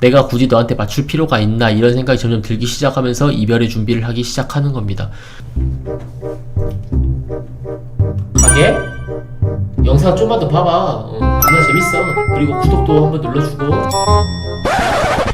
내가 굳이 너한테 맞출 필요가 있나 이런 생각이 점점 들기 시작하면서 이별의 준비를 하기 시작하는 겁니다. 가게? 영상 좀만 더 봐봐. 어, 정말 재밌어. 그리고 구독도 한번 눌러주고.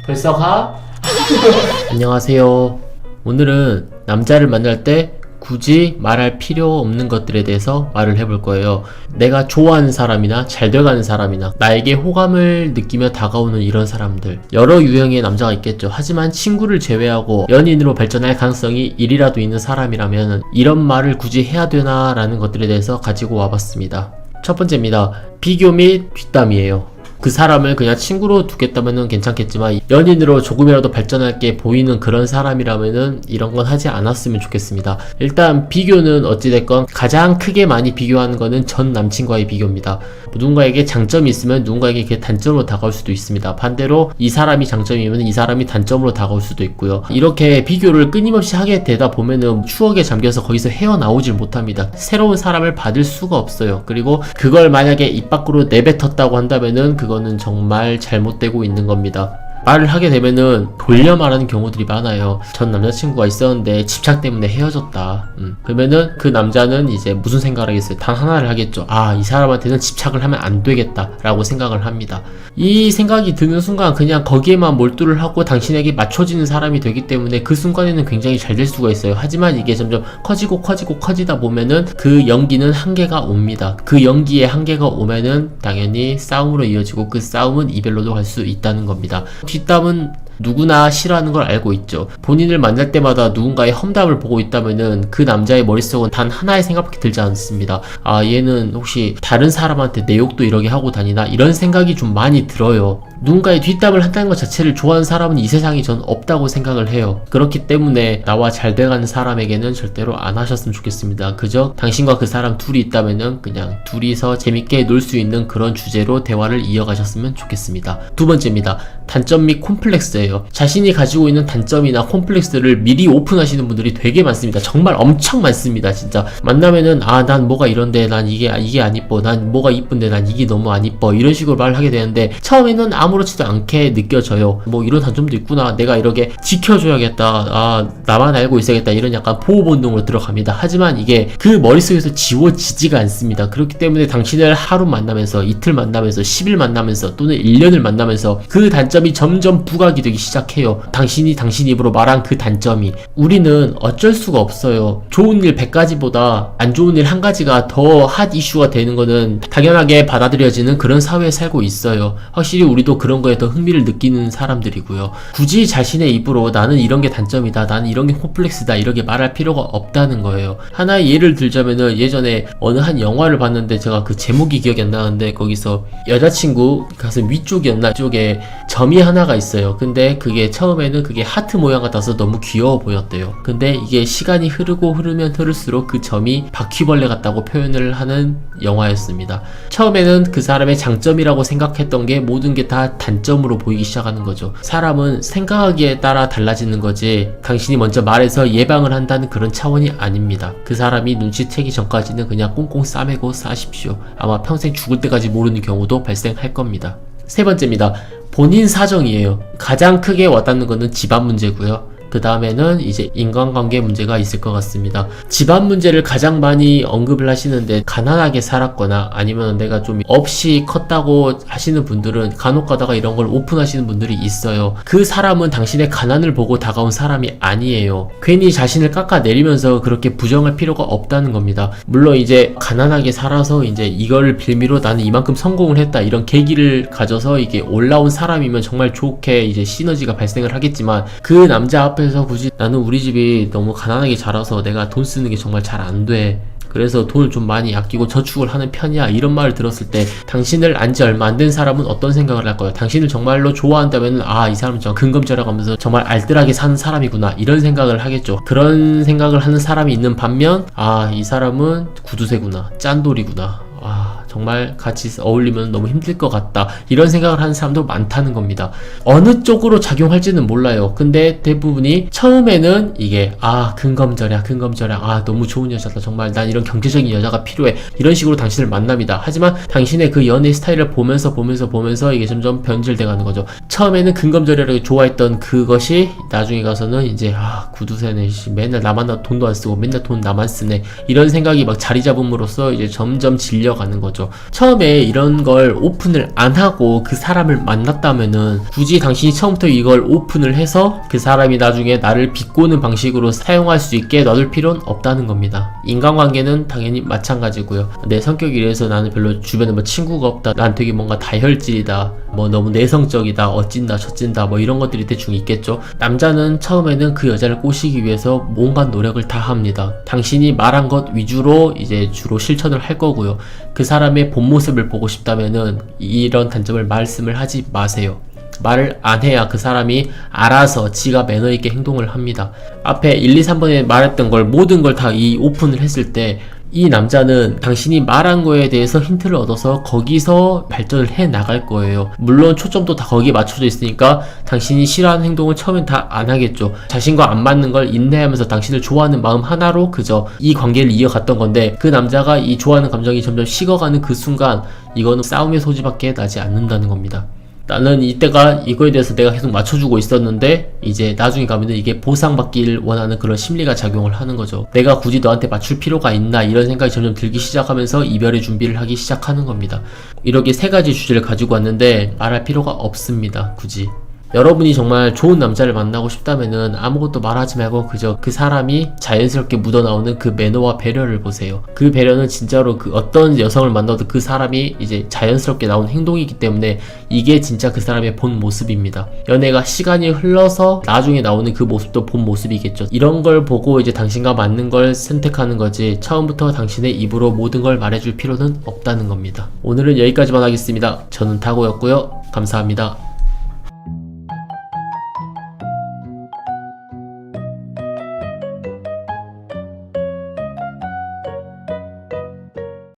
벌써 가? 안녕하세요. 오늘은 남자를 만날 때 굳이 말할 필요 없는 것들에 대해서 말을 해볼 거예요. 내가 좋아하는 사람이나 잘 돼가는 사람이나 나에게 호감을 느끼며 다가오는 이런 사람들. 여러 유형의 남자가 있겠죠. 하지만 친구를 제외하고 연인으로 발전할 가능성이 1이라도 있는 사람이라면 이런 말을 굳이 해야 되나 라는 것들에 대해서 가지고 와봤습니다. 첫 번째입니다. 비교 및 뒷담이에요. 그 사람을 그냥 친구로 두겠다면은 괜찮겠지만 연인으로 조금이라도 발전할 게 보이는 그런 사람이라면은 이런 건 하지 않았으면 좋겠습니다. 일단 비교는 어찌됐건 가장 크게 많이 비교하는 거는 전 남친과의 비교입니다. 누군가에게 장점이 있으면 누군가에게 그게 단점으로 다가올 수도 있습니다. 반대로 이 사람이 장점이면 이 사람이 단점으로 다가올 수도 있고요. 이렇게 비교를 끊임없이 하게 되다 보면은 추억에 잠겨서 거기서 헤어나오질 못합니다. 새로운 사람을 받을 수가 없어요. 그리고 그걸 만약에 입 밖으로 내뱉었다고 한다면은 그거 는 정말 잘못되고 있는 겁니다. 말을 하게 되면은 돌려 말하는 경우들이 많아요. 전 남자친구가 있었는데 집착 때문에 헤어졌다. 음. 그러면은 그 남자는 이제 무슨 생각을 하겠어요? 단 하나를 하겠죠. 아, 이 사람한테는 집착을 하면 안 되겠다 라고 생각을 합니다. 이 생각이 드는 순간 그냥 거기에만 몰두를 하고 당신에게 맞춰지는 사람이 되기 때문에 그 순간에는 굉장히 잘 될 수가 있어요. 하지만 이게 점점 커지고 커지고 커지다 보면은 그 연기는 한계가 옵니다. 그 연기에 한계가 오면은 당연히 싸움으로 이어지고 그 싸움은 이별로도 갈 수 있다는 겁니다. 뒷담은 누구나 싫어하는 걸 알고 있죠. 본인을 만날 때마다 누군가의 험담을 보고 있다면은 그 남자의 머릿속은 단 하나의 생각밖에 들지 않습니다. 아, 얘는 혹시 다른 사람한테 내 욕도 이러게 하고 다니나? 이런 생각이 좀 많이 들어요. 누군가의 뒷담을 한다는 것 자체를 좋아하는 사람은 이 세상에 전 없다고 생각을 해요. 그렇기 때문에 나와 잘 돼가는 사람에게는 절대로 안 하셨으면 좋겠습니다. 그저 당신과 그 사람 둘이 있다면은 그냥 둘이서 재밌게 놀 수 있는 그런 주제로 대화를 이어가셨으면 좋겠습니다. 두 번째입니다. 단점 및 콤플렉스예요. 자신이 가지고 있는 단점이나 콤플렉스를 미리 오픈하시는 분들이 되게 많습니다. 정말 엄청 많습니다. 진짜 만나면은 아 난 뭐가 이런데 난 이게 이게 안 이뻐. 난 뭐가 이쁜데 난 이게 너무 안 이뻐. 이런 식으로 말을 하게 되는데 처음에는 아무렇지도 않게 느껴져요. 뭐 이런 단점도 있구나. 내가 이렇게 지켜줘야겠다. 아 나만 알고 있어야겠다. 이런 약간 보호 본능으로 들어갑니다. 하지만 이게 그 머릿속에서 지워지지가 않습니다. 그렇기 때문에 당신을 하루 만나면서 이틀 만나면서 10일 만나면서 또는 1년을 만나면서 그 단점이 점점 부각이 되기 시작해요. 당신이 당신 입으로 말한 그 단점이 우리는 어쩔 수가 없어요. 좋은 일 100가지보다 안 좋은 일 한 가지가 더 핫 이슈가 되는 거는 당연하게 받아들여지는 그런 사회에 살고 있어요. 확실히 우리도 그런 거에 더 흥미를 느끼는 사람들이고요. 굳이 자신의 입으로 나는 이런 게 단점이다. 나는 이런 게 콤플렉스다. 이렇게 말할 필요가 없다는 거예요. 하나의 예를 들자면은 예전에 어느 한 영화를 봤는데 제가 그 제목이 기억이 안 나는데 거기서 여자친구 가슴 위쪽이었나 쪽에 점이 하나가 있어요. 그게 처음에는 그게 하트 모양 같아서 너무 귀여워 보였대요. 근데 이게 시간이 흐르고 흐르면 흐를수록 그 점이 바퀴벌레 같다고 표현을 하는 영화였습니다. 처음에는 그 사람의 장점이라고 생각했던 게 모든 게 다 단점으로 보이기 시작하는 거죠. 사람은 생각하기에 따라 달라지는 거지 당신이 먼저 말해서 예방을 한다는 그런 차원이 아닙니다. 그 사람이 눈치채기 전까지는 그냥 꽁꽁 싸매고 사십시오. 아마 평생 죽을 때까지 모르는 경우도 발생할 겁니다. 세 번째입니다. 본인 사정이에요. 가장 크게 와닿는 거는 집안 문제고요. 그 다음에는 이제 인간관계 문제가 있을 것 같습니다. 집안 문제를 가장 많이 언급을 하시는데 가난하게 살았거나 아니면 내가 좀 없이 컸다고 하시는 분들은 간혹 가다가 이런 걸 오픈하시는 분들이 있어요. 그 사람은 당신의 가난을 보고 다가온 사람이 아니에요. 괜히 자신을 깎아내리면서 그렇게 부정할 필요가 없다는 겁니다. 물론 이제 가난하게 살아서 이제 이걸 빌미로 나는 이만큼 성공을 했다 이런 계기를 가져서 이게 올라온 사람이면 정말 좋게 이제 시너지가 발생을 하겠지만 그 남자 앞에 서 굳이 나는 우리 집이 너무 가난하게 자라서 내가 돈 쓰는 게 정말 잘 안 돼. 그래서 돈을 좀 많이 아끼고 저축을 하는 편이야. 이런 말을 들었을 때 당신을 안 지 얼마 안 된 사람은 어떤 생각을 할 거예요? 당신을 정말로 좋아한다면 아, 이 사람은 정말 근검절약 하면서 정말 알뜰하게 사는 사람이구나. 이런 생각을 하겠죠. 그런 생각을 하는 사람이 있는 반면 아, 이 사람은 구두쇠구나. 짠돌이구나. 아, 정말 같이 어울리면 너무 힘들 것 같다. 이런 생각을 하는 사람도 많다는 겁니다. 어느 쪽으로 작용할지는 몰라요. 근데 대부분이 처음에는 이게 아 근검절약 근검절약 아 너무 좋은 여자다 정말 난 이런 경제적인 여자가 필요해 이런 식으로 당신을 만납니다. 하지만 당신의 그 연애 스타일을 보면서 보면서 보면서 이게 점점 변질돼 가는 거죠. 처음에는 근검절약을 좋아했던 그것이 나중에 가서는 이제 아 구두쇠네 씨, 맨날 나만 나 돈도 안 쓰고 맨날 돈 나만 쓰네 이런 생각이 막 자리 잡음으로써 이제 점점 질려가는 거죠. 처음에 이런 걸 오픈을 안 하고 그 사람을 만났다면은 굳이 당신이 처음부터 이걸 오픈을 해서 그 사람이 나중에 나를 비꼬는 방식으로 사용할 수 있게 놔둘 필요는 없다는 겁니다. 인간관계는 당연히 마찬가지고요. 내 성격이 이래서 나는 별로 주변에 뭐 친구가 없다. 난 되게 뭔가 다혈질이다. 뭐 너무 내성적이다. 어찐다 저찐다. 뭐 이런 것들이 대충 있겠죠. 남자는 처음에는 그 여자를 꼬시기 위해서 뭔가 노력을 다 합니다. 당신이 말한 것 위주로 이제 주로 실천을 할 거고요. 그 사람의 본 모습을 보고 싶다면은 이런 단점을 말씀을 하지 마세요. 말을 안 해야 그 사람이 알아서 지가 매너 있게 행동을 합니다. 앞에 1, 2, 3번에 말했던 걸 모든 걸 다 이 오픈을 했을 때 이 남자는 당신이 말한 거에 대해서 힌트를 얻어서 거기서 발전을 해 나갈 거예요. 물론 초점도 다 거기에 맞춰져 있으니까 당신이 싫어하는 행동을 처음엔 다 안 하겠죠. 자신과 안 맞는 걸 인내하면서 당신을 좋아하는 마음 하나로 그저 이 관계를 이어갔던 건데 그 남자가 이 좋아하는 감정이 점점 식어가는 그 순간 이거는 싸움의 소지밖에 나지 않는다는 겁니다. 나는 이때가 이거에 대해서 내가 계속 맞춰주고 있었는데 이제 나중에 가면은 이게 보상받기를 원하는 그런 심리가 작용을 하는 거죠. 내가 굳이 너한테 맞출 필요가 있나 이런 생각이 점점 들기 시작하면서 이별의 준비를 하기 시작하는 겁니다. 이렇게 세 가지 주제를 가지고 왔는데 말할 필요가 없습니다. 굳이. 여러분이 정말 좋은 남자를 만나고 싶다면은 아무것도 말하지 말고 그저 그 사람이 자연스럽게 묻어나오는 그 매너와 배려를 보세요. 그 배려는 진짜로 그 어떤 여성을 만나도 그 사람이 이제 자연스럽게 나온 행동이기 때문에 이게 진짜 그 사람의 본 모습입니다. 연애가 시간이 흘러서 나중에 나오는 그 모습도 본 모습이겠죠. 이런 걸 보고 이제 당신과 맞는 걸 선택하는 거지 처음부터 당신의 입으로 모든 걸 말해줄 필요는 없다는 겁니다. 오늘은 여기까지만 하겠습니다. 저는 타고였고요. 감사합니다.